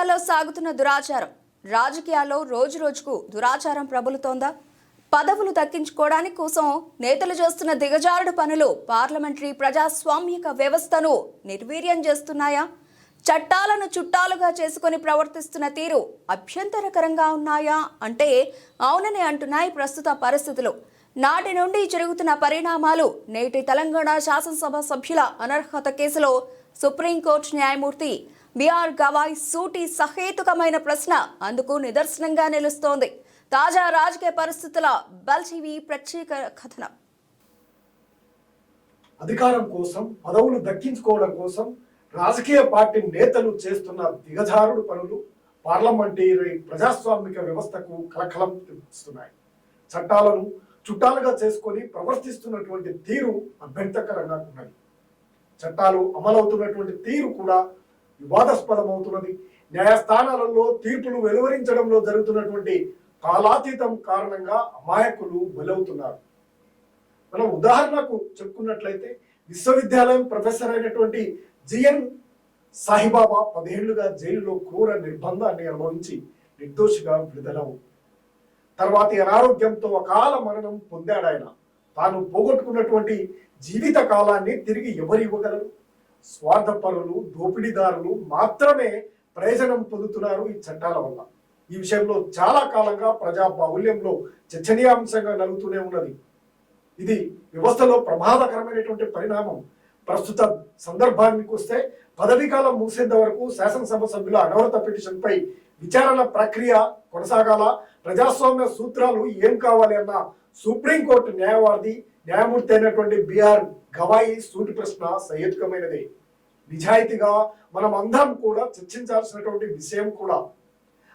రాజకీయాల్లో సాగుతున్న దురాచారం. రాజకీయాల్లో రోజు రోజుకు దురాచారం ప్రబలుతోందా? పదవులు దక్కించుకోవడానికి కోసం నేతలు చేస్తున్న దిగజారుడు పనులు పార్లమెంటరీ ప్రజాస్వామ్యక వ్యవస్థను నిర్వీర్యం చేస్తున్నాయా? చట్టాలను చుట్టాలుగా చేసుకొని ప్రవర్తిస్తున్న తీరు అభ్యంతరకరంగా ఉన్నాయా అంటే అవునని అంటున్నాయి ప్రస్తుత పరిస్థితులు. నాటి నుండి జరుగుతున్న పరిణామాలు నేటి తెలంగాణ శాసనసభ సభ్యుల అనర్హత కేసులో సుప్రీంకోర్టు న్యాయమూర్తి బీఆర్ గవాయ్ సూటి సహేతుకమైన ప్రశ్న అందుకు నిదర్శనంగా నిలుస్తోంది. తాజా రాజకీయ పరిస్థితుల బల్జీవి ప్రత్యేక కథనం. అధికారం కోసం పదవులు దక్కించుకోవడం కోసం రాజకీయ పార్టీ నేతలు చేస్తున్న దిగజారుడు పనులు పార్లమెంటరీ ప్రజాస్వామిక వ్యవస్థకు కలకలం తెప్పిస్తున్నాయి. చట్టాలను చుట్టాలుగా చేసుకొని ప్రవర్తిస్తున్నటువంటి తీరు అభ్యంతకరంగా ఉన్నది. చట్టాలు అమలవుతున్నటువంటి తీరు కూడా వివాదాస్పదమవుతున్నది. న్యాయస్థానాలలో తీర్పులు వెలువరించడంలో జరుగుతున్నటువంటి కాలాతీతం కారణంగా అమాయకులు బలవుతున్నారు. మనం ఉదాహరణకు చెప్పుకున్నట్లయితే విశ్వవిద్యాలయం ప్రొఫెసర్ అయినటువంటి జిఎన్ సాయిబాబా పదిహేళ్ళుగా జైలులో క్రూర నిర్బంధాన్ని అనుభవించి నిర్దోషిగా విడుదలవు. తర్వాతి అనారోగ్యంతో అకాల మరణం పొందాడాయన. తాను పోగొట్టుకున్నటువంటి జీవిత కాలాన్ని తిరిగి ఎవరు ఇవ్వగలరు? స్వార్థపరులు దోపిడీదారులు మాత్రమే ప్రయోజనం పొందుతున్నారు ఈ చట్టాల వల్ల. ఈ విషయంలో చాలా కాలంగా ప్రజా బాహుల్యంలో చర్చనీయాంశంగా నలుగుతూనే ఉన్నది. ఇది వ్యవస్థలో ప్రమాదకరమైనటువంటి పరిణామం. ప్రస్తుత సందర్భానికి వస్తే పదవీ కాలం ముగిసేంత వరకు శాసనసభ సభ్యుల అనవరత పిటిషన్ పై విచారణ ప్రక్రియ కొనసాగాల? ప్రజాస్వామ్య సూత్రాలు ఏం కావాలి అన్న సుప్రీంకోర్టు న్యాయవాది న్యాయమూర్తి అయినటువంటి బిఆర్ గవాయి సూటి ప్రశ్న సహేతుకమైనదే. నిజాయితీగా మనం అందరం కూడా చర్చించాల్సినటువంటి విషయం కూడా.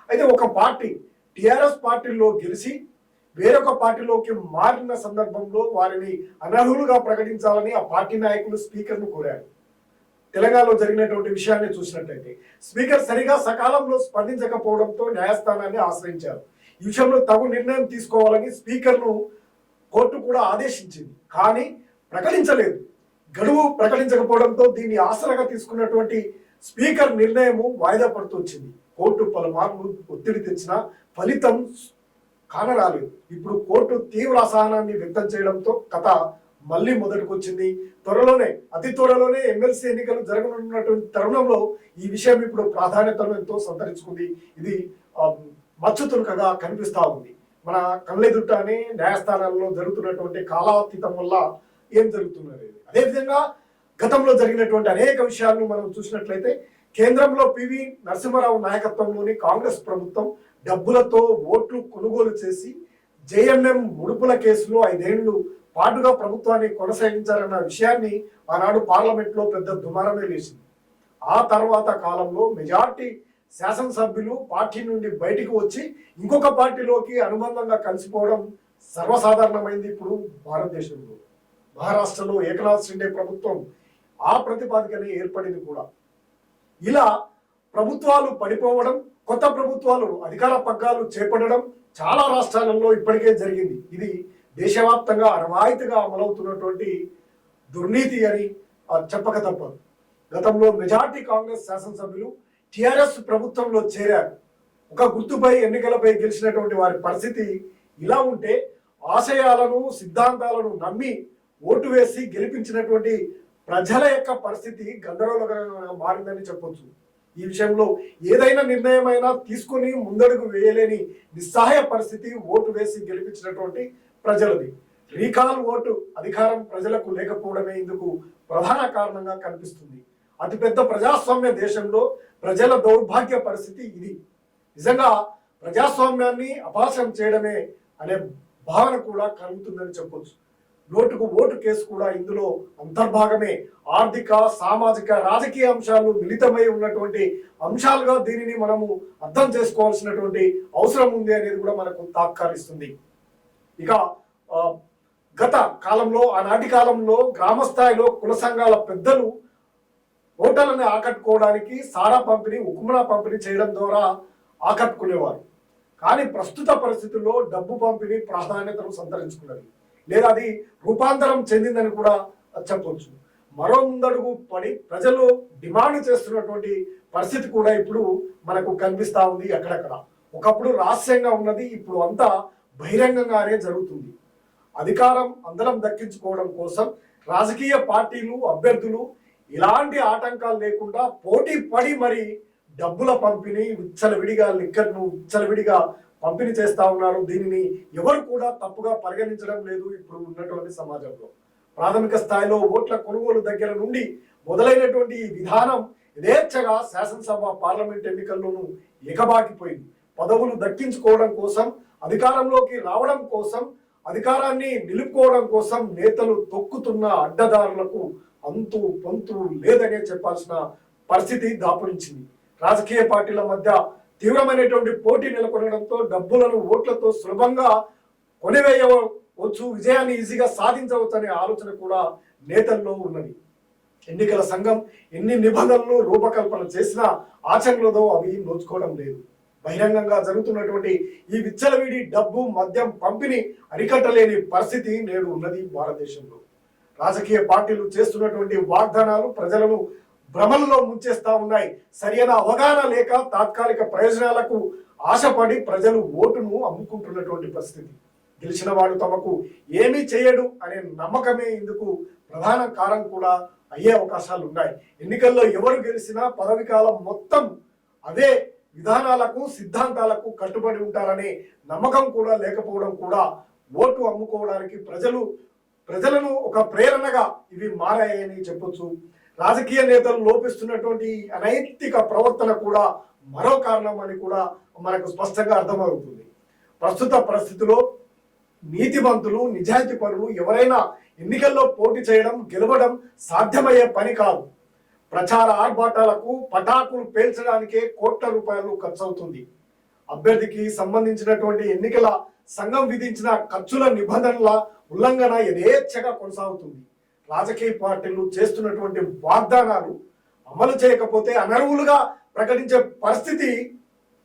అయితే ఒక పార్టీ టిఆర్ఎస్ పార్టీలో గెలిచి వేరొక పార్టీలోకి మారిన సందర్భంలో వారిని అనర్హులుగా ప్రకటించాలని ఆ పార్టీ నాయకులు స్పీకర్ను కోరారు. తెలంగాణలో జరిగినటువంటి విషయాన్ని చూసినట్లయితే స్పీకర్ సరిగా సకాలంలో స్పందించకపోవడంతో న్యాయస్థానాన్ని ఆశ్రయించారు. ఈ విషయంలో తగు నిర్ణయం తీసుకోవాలని స్పీకర్ను కోర్టు కూడా ఆదేశించింది. కానీ ప్రకటించలేదు. గడువు ప్రకటించకపోవడంతో దీన్ని ఆసరగా తీసుకున్నటువంటి స్పీకర్ నిర్ణయము వాయిదా పడుతూ వచ్చింది. కోర్టు పలుమార్లు ఒత్తిడి తెచ్చిన ఫలితం కానరాలేదు. ఇప్పుడు కోర్టు తీవ్ర అసహనాన్ని వ్యక్తం చేయడంతో కథ మళ్ళీ మొదటికి వచ్చింది త్వరలోనే అతి త్వరలోనే ఎమ్మెల్సీ ఎన్నికలు జరగనున్నటువంటి తరుణంలో ఈ విషయం ఇప్పుడు ప్రాధాన్యతను ఎంతో సంతరించుకుంది. ఇది ఆ, మచ్చు కనిపిస్తా ఉంది. మన కళ్ళెదుటనే న్యాయస్థానాల్లో జరుగుతున్నటువంటి కాలాతీతం వల్ల ఏం జరుగుతున్నది? అదేవిధంగా గతంలో జరిగినటువంటి అనేక విషయాలను మనం చూసినట్లయితే కేంద్రంలో పివి నరసింహారావు నాయకత్వంలోని కాంగ్రెస్ ప్రభుత్వం డబ్బులతో ఓట్లు కొనుగోలు చేసి జేఎంఎం ముడుపుల కేసులో ఐదేళ్ళు పాటుగా ప్రభుత్వాన్ని కొనసాగించారన్న విషయాన్ని ఆనాడు పార్లమెంట్లో పెద్ద దుమారమే లేచింది. ఆ తర్వాత కాలంలో మెజార్టీ శాసనసభ్యులు పార్టీ నుండి బయటికి వచ్చి ఇంకొక పార్టీలోకి అనుబంధంగా కలిసిపోవడం సర్వసాధారణమైంది ఇప్పుడు భారతదేశంలో. మహారాష్ట్రలో ఏకనాథ్ షిండే ప్రభుత్వం ఆ ప్రతిపాదికనే ఏర్పడింది కూడా. ఇలా ప్రభుత్వాలు పడిపోవడం కొత్త ప్రభుత్వాలు అధికార పగ్గాలు చేపట్టడం చాలా రాష్ట్రాలలో ఇప్పటికే జరిగింది. ఇది దేశవ్యాప్తంగా అరవాయితీగా అమలవుతున్నటువంటి దుర్నీతి అని చెప్పక తప్పదు. గతంలో మెజార్టీ కాంగ్రెస్ శాసనసభ్యులు టిఆర్ఎస్ ప్రభుత్వంలో చేరారు. ఒక గుర్తుపై ఎన్నికలపై గెలిచినటువంటి వారి పరిస్థితి ఇలా ఉంటే ఆశయాలను సిద్ధాంతాలను నమ్మి ఓటు వేసి గెలిపించినటువంటి ప్రజల యొక్క పరిస్థితి గందరగోళకరంగా మారిందని చెప్పొచ్చు. ఈ విషయంలో ఏదైనా నిర్ణయమైనా తీసుకొని ముందడుగు వేయలేని నిస్సహాయ పరిస్థితి ఓటు వేసి గెలిపించినటువంటి ప్రజలది. రీకాల్ ఓటు అధికారం ప్రజలకు లేకపోవడమే ఇందుకు ప్రధాన కారణంగా కనిపిస్తుంది. అతిపెద్ద ప్రజాస్వామ్య దేశంలో ప్రజల దౌర్భాగ్య పరిస్థితి ఇది. నిజంగా ప్రజాస్వామ్యాన్ని అపాసం చేయడమే అనే భావన కూడా కలుగుతుందని చెప్పొచ్చు. నోటుకు ఓటు కేసు కూడా ఇందులో అంతర్భాగమే. ఆర్థిక సామాజిక రాజకీయ అంశాలు మిళితమై ఉన్నటువంటి అంశాలుగా దీనిని మనము అర్థం చేసుకోవాల్సినటువంటి అవసరం ఉంది అనేది కూడా మనకు తాత్కాలిస్తుంది. ఇక గత కాలంలో ఆనాటి కాలంలో గ్రామ స్థాయిలో కుల సంఘాల పెద్దలు ఓటర్లను ఆకట్టుకోవడానికి సారా పంపిణీ ఉకుమలా పంపిణీ చేయడం ద్వారా ఆకట్టుకునేవారు. కానీ ప్రస్తుత పరిస్థితుల్లో డబ్బు పంపిణీ ప్రాధాన్యతను సంతరించుకున్నది. లేదా అది రూపాంతరం చెందిందని కూడా చెప్పవచ్చు మరో ముందడుగు పడి ప్రజలు డిమాండ్ చేస్తున్నటువంటి పరిస్థితి కూడా ఇప్పుడు మనకు కనిపిస్తూ ఉంది అక్కడక్కడ ఒకప్పుడు రహస్యంగా ఉన్నది ఇప్పుడు అంతా బహిరంగంగానే జరుగుతుంది. అధికారం అందరం దక్కించుకోవడం కోసం రాజకీయ పార్టీలు అభ్యర్థులు ఇలాంటి ఆటంకాలు లేకుండా పోటీ పడి మరి డబ్బుల పంపిణీ విచ్చలవిడిగా లిక్కర్ను విచ్చలవిడిగా పంపిణీ చేస్తా ఉన్నారు. దీనిని ఎవరు కూడా తప్పుగా పరిగణించడం లేదు ఇప్పుడు ఉన్నటువంటి సమాజంలో. ప్రాథమిక స్థాయిలో ఓట్ల కొనుగోలు దగ్గర నుండి మొదలైనటువంటి ఈ విధానం యథేచ్ఛగా శాసనసభ పార్లమెంట్ ఎన్నికల్లోనూ ఎగబాకిపోయింది పదవులు దక్కించుకోవడం కోసం అధికారంలోకి రావడం కోసం అధికారాన్ని నిలుపుకోవడం కోసం నేతలు తొక్కుతున్న అడ్డదారులకు అంతు పొంతు లేదనే చెప్పాల్సిన పరిస్థితి దాపురించింది. రాజకీయ పార్టీల మధ్య తీవ్రమైనటువంటి పోటీ నెలకొనడంతో డబ్బులను ఓట్లతో సులభంగా కొనివేయవచ్చు విజయాన్ని ఈజీగా సాధించవచ్చు అనే ఆలోచన కూడా నేతల్లో ఉన్నది. ఎన్నికల సంఘం ఎన్ని నిబంధనలు రూపకల్పన చేసినా ఆచరణలో అవి నోచుకోవడం లేదు. బహిరంగంగా జరుగుతున్నటువంటి ఈ విచ్చలవిడి డబ్బు మద్యం పంపిణీ అరికట్టలేని పరిస్థితి నేడు ఉన్నది భారతదేశంలో. రాజకీయ పార్టీలు చేస్తున్నటువంటి వాగ్దానాలు ప్రజలను భ్రమల్లో ముంచేస్తా ఉన్నాయి. సరైన అవగాహన లేక తాత్కాలిక ప్రయోజనాలకు ఆశపడి ప్రజలు ఓటును అమ్ముకుంటున్నటువంటి పరిస్థితి. గెలిచిన వాడు తమకు ఏమీ చేయడు అనే నమ్మకమే ఇందుకు ప్రధాన కారణం కూడా అయ్యే అవకాశాలు ఉన్నాయి. ఎన్నికల్లో ఎవరు గెలిచినా పదవి కాలం మొత్తం అదే విధానాలకు సిద్ధాంతాలకు కట్టుబడి ఉంటారనే నమ్మకం కూడా లేకపోవడం కూడా ఓటు అమ్ముకోవడానికి ప్రజలు ప్రజలను ఒక ప్రేరణగా ఇవి మారాయని చెప్పొచ్చు. రాజకీయ నేతలు లోపిస్తున్నటువంటి అనైతిక ప్రవర్తన కూడా మరో కారణం అని కూడా మనకు స్పష్టంగా అర్థమవుతుంది. ప్రస్తుత పరిస్థితిలో నీతివంతులు నిజాయితీ పనులు ఎవరైనా ఎన్నికల్లో పోటీ చేయడం గెలవడం సాధ్యమయ్యే పని కాదు. ప్రచార ఆర్భాటాలకు పటాకులు పేల్చడానికే కోట్ల రూపాయలు ఖర్చు అవుతుంది అభ్యర్థికి సంబంధించినటువంటి ఎన్నికల సంఘం విధించిన ఖర్చుల నిబంధనల ఉల్లంఘన యథేచ్ఛగా కొనసాగుతుంది. రాజకీయ పార్టీలు చేస్తున్నటువంటి వాగ్దానాలు అమలు చేయకపోతే అనర్వులుగా ప్రకటించే పరిస్థితి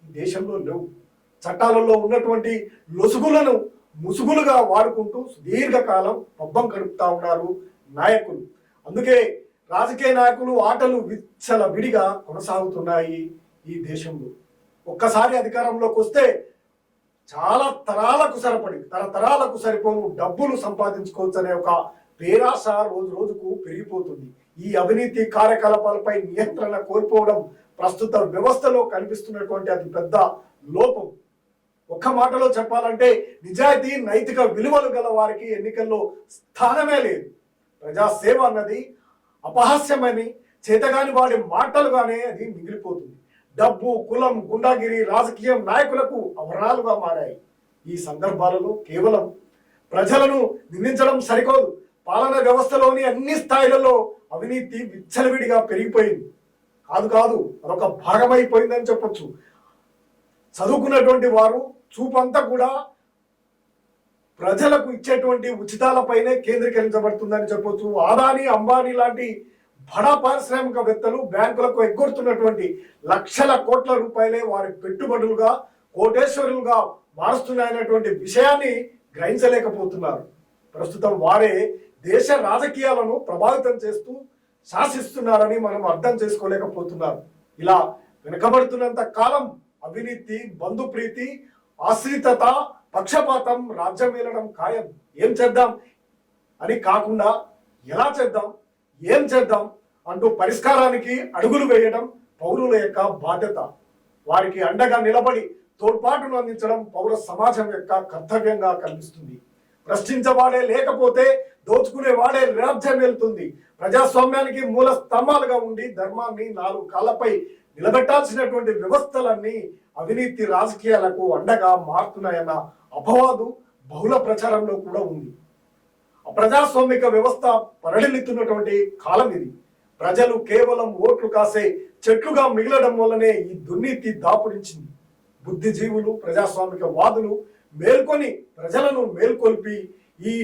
దేశంలో లేవు. చట్టాలలో ఉన్నటువంటి లొసుగులను ముసుగులుగా వాడుకుంటూ సుదీర్ఘకాలం పబ్బం గడుపుతా ఉన్నారు నాయకులు. అందుకే రాజకీయ నాయకులు ఆటలు విచ్చల విడిగా కొనసాగుతున్నాయి ఈ దేశంలో. ఒక్కసారి అధికారంలోకి వస్తే చాలా తరాలకు సరిపడి తరతరాలకు సరిపోను డబ్బులు సంపాదించుకోవచ్చు అనే ఒక పేరాశ రోజు రోజుకు పెరిగిపోతుంది. ఈ అవినీతి కార్యకలాపాలపై నియంత్రణ కోల్పోవడం ప్రస్తుత వ్యవస్థలో కనిపిస్తున్నటువంటి అతి పెద్ద లోపం. ఒక్క మాటలో చెప్పాలంటే నిజాయితీ నైతిక విలువలు గల వారికి ఎన్నికల్లో స్థానమే లేదు. ప్రజాసేవ అన్నది అపహాస్యమని చేతగాని వాడి మాటలుగానే అది మిగిలిపోతుంది. డబ్బు కులం గుండాగిరి రాజకీయం నాయకులకు అవరణాలుగా మారాయి. ఈ సందర్భాలలో కేవలం ప్రజలను నిందించడం సరికోదు. పాలన వ్యవస్థలోని అన్ని స్థాయిలలో అవినీతి విచ్చలవిడిగా పెరిగిపోయింది. కాదు కాదు అదొక భాగమైపోయిందని చెప్పొచ్చు. చదువుకున్నటువంటి వారు చూపంతా కూడా ప్రజలకు ఇచ్చేటువంటి ఉచితాలపైనే కేంద్రీకరించబడుతుందని చెప్పొచ్చు. ఆదాని అంబానీ లాంటి బడా పారిశ్రామికవేత్తలు బ్యాంకులకు ఎగ్గొడుతున్నటువంటి లక్షల కోట్ల రూపాయలే వారి పెట్టుబడులుగా కోటేశ్వరులుగా మారుస్తున్నాయనేటువంటి విషయాన్ని గ్రహించలేకపోతున్నారు. ప్రస్తుతం వారే దేశ రాజకీయాలను ప్రభావితం చేస్తూ శాసిస్తున్నారని మనం అర్థం చేసుకోలేకపోతున్నారు. ఇలా వెనుకబడుతున్నంత కాలం అవినీతి బంధుప్రీతి ఆశ్రితత పక్షపాతం రాజ్యం వెళ్ళడం ఖాయం. ఏం చేద్దాం? అని కాకుండా ఎలా చేద్దాం? ఏం చేద్దాం? అంటూ పరిష్కారానికి అడుగులు వేయడం పౌరుల యొక్క బాధ్యత. వారికి అండగా నిలబడి తోడ్పాటును అందించడం పౌర సమాజం యొక్క కర్తవ్యంగా కనిపిస్తుంది. ప్రశ్నించవాడే లేకపోతే దోచుకునే వాడే రాజ్యం వెళ్తుంది ప్రజాస్వామ్యానికి మూల స్తంభాలుగా ఉండి ధర్మాన్ని నాలుగు కాళ్ళపై నిలబెట్టాల్సినటువంటి వ్యవస్థలన్నీ అవినీతి రాజకీయాలకు అండగా మారుతున్నాయన్న అపవాదు బహుళ ప్రచారంలో కూడా ఉంది. ప్రజాస్వామిక వ్యవస్థ పరిణిల్లుతున్నటువంటి కాలం ఇది. ప్రజలు కేవలం ఓట్లు కాసే చెట్లుగా మిగలడం వల్లనే ఈ దుర్నీతి దాపురించింది. బుద్ధిజీవులు ప్రజాస్వామిక వాదులు మేల్కొని ప్రజలను మేల్కొల్పి ఈ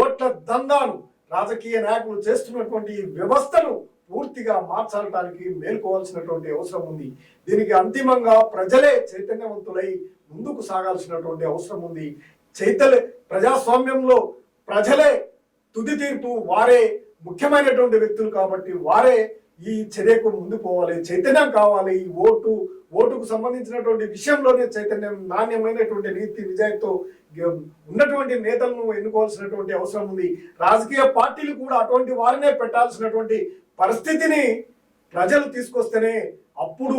ఓట్ల దందాను రాజకీయ నాయకులు చేస్తున్నటువంటి ఈ వ్యవస్థను పూర్తిగా మార్చడానికి మేల్కోవాల్సినటువంటి అవసరం ఉంది. దీనికి అంతిమంగా ప్రజలే చైతన్యవంతులై ముందుకు సాగాల్సినటువంటి అవసరం ఉంది. చైతన్య ప్రజాస్వామ్యంలో ప్రజలే తుది తీర్పు వారే ముఖ్యమైనటువంటి వ్యక్తులు కాబట్టి వారే ఈ చర్యకు ముందు పోవాలి చైతన్యం కావాలి. ఈ ఓటు ఓటుకు సంబంధించినటువంటి విషయంలోనే చైతన్యం నాణ్యమైనటువంటి నీతి నిజాయితీతో ఉన్నటువంటి నేతలను ఎన్నుకోవాల్సినటువంటి అవసరం ఉంది. రాజకీయ పార్టీలు కూడా అటువంటి వారినే పెట్టాల్సినటువంటి పరిస్థితిని ప్రజలు తీసుకొస్తేనే అప్పుడు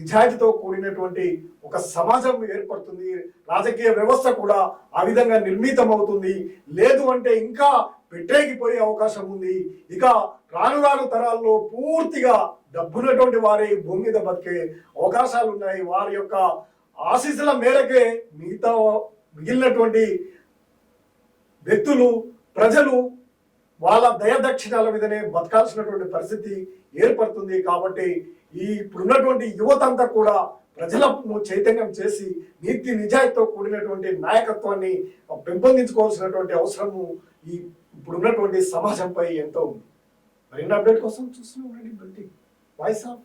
నిజాయితీతో కూడినటువంటి ఒక సమాజం ఏర్పడుతుంది. రాజకీయ వ్యవస్థ కూడా ఆ విధంగా నిర్మితం అవుతుంది లేదు అంటే ఇంకా పెట్టేకిపోయే అవకాశం ఉంది. ఇక రాను రాను తరాల్లో పూర్తిగా డబ్బున్నటువంటి వారి భూమి మీద బతికే అవకాశాలు ఉన్నాయి. వారి యొక్క ఆశీస్సుల మేరకే మిగతా మిగిలినటువంటి వ్యక్తులు ప్రజలు వాళ్ళ దయదక్షిణాల మీదనే బతకాల్సినటువంటి పరిస్థితి ఏర్పడుతుంది. కాబట్టి ఈ ఇప్పుడున్నటువంటి యువత అంతా కూడా ప్రజలను చైతన్యం చేసి నీతి నిజాయితీతో కూడినటువంటి నాయకత్వాన్ని పెంపొందించుకోవాల్సినటువంటి అవసరము ఈ ఇప్పుడున్నటువంటి సమాజంపై ఎంతో ఉంది. మరిన్ని అప్డేట్ కోసం చూస్తూనే ఉండండి వాయిస్ ఆఫ్